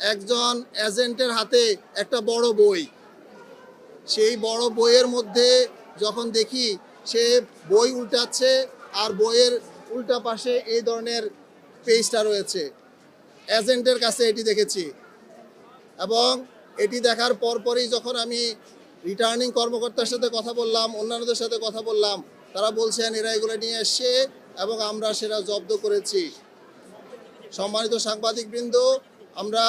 একজন এজেন্টের হাতে একটা বড় বই। সেই বড় বইয়ের মধ্যে যখন দেখি সে বই উল্টাচ্ছে আর বইয়ের উল্টা পাশে এই ধরনের পেজটা রয়েছে। এজেন্টের কাছে এটি দেখেছি। এবং এটি দেখার পরপরই যখন আমি রিটার্নিং কর্মকর্তার সাথে কথা বললাম, অন্যান্যদের সাথে কথা বললাম, তারা বলছেন, এরা এগুলো নিয়ে এসছে এবং আমরা সেটা জব্দ করেছি। সম্মানিত সাংবাদিকবৃন্দ আমরা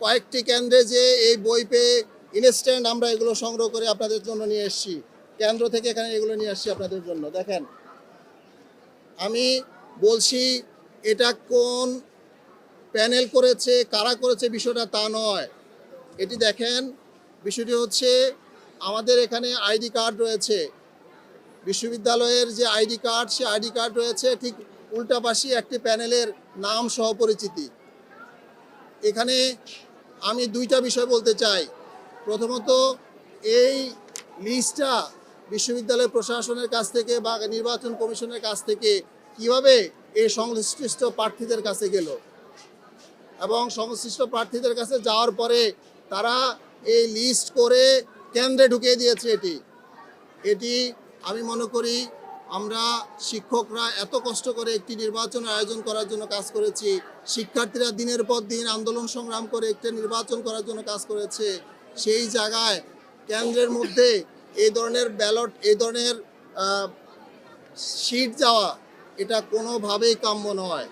কয়েকটি কেন্দ্রে যে এই বই পেয়ে ইনস্ট্যান্ট আমরা এগুলো সংগ্রহ করে আপনাদের জন্য নিয়ে এসেছি। কেন্দ্র থেকে এখানে এগুলো নিয়ে আসছি আপনাদের জন্য। দেখেন, আমি বলছি, এটা কোন প্যানেল করেছে, কারা করেছে বিষয়টা তা নয়। এটি দেখেন, বিষয়টি হচ্ছে আমাদের এখানে আইডি কার্ড রয়েছে। বিশ্ববিদ্যালয়ের যে আইডি কার্ড, সে আইডি কার্ড রয়েছে ঠিক উল্টা পাশে একটি প্যানেলের নাম সহ পরিচিতি। এখানে আমি দুইটা বিষয় বলতে চাই। প্রথমত, এই লিস্টটা বিশ্ববিদ্যালয় প্রশাসনের কাছ থেকে বা নির্বাচন কমিশনের কাছ থেকে কীভাবে এই সংশ্লিষ্ট প্রার্থীদের কাছে গেল? এবং সংশ্লিষ্ট প্রার্থীদের কাছে যাওয়ার পরে তারা এই লিস্ট করে কেন্দ্রে ঢুকিয়ে দিয়েছে এটি। এটি আমি মনে করি আমরা শিক্ষকরা এত কষ্ট করে একটি নির্বাচন আয়োজন করার জন্য কাজ করেছি। শিক্ষার্থীরা দিনের পর দিন আন্দোলন সংগ্রাম করে একটি নির্বাচন করার জন্য কাজ করেছে। সেই জায়গায় কেন্দ্রের মধ্যে এই ধরনের ব্যালট, এই ধরনের সিট যাওয়া এটা কোনোভাবেই কাম্য নয়।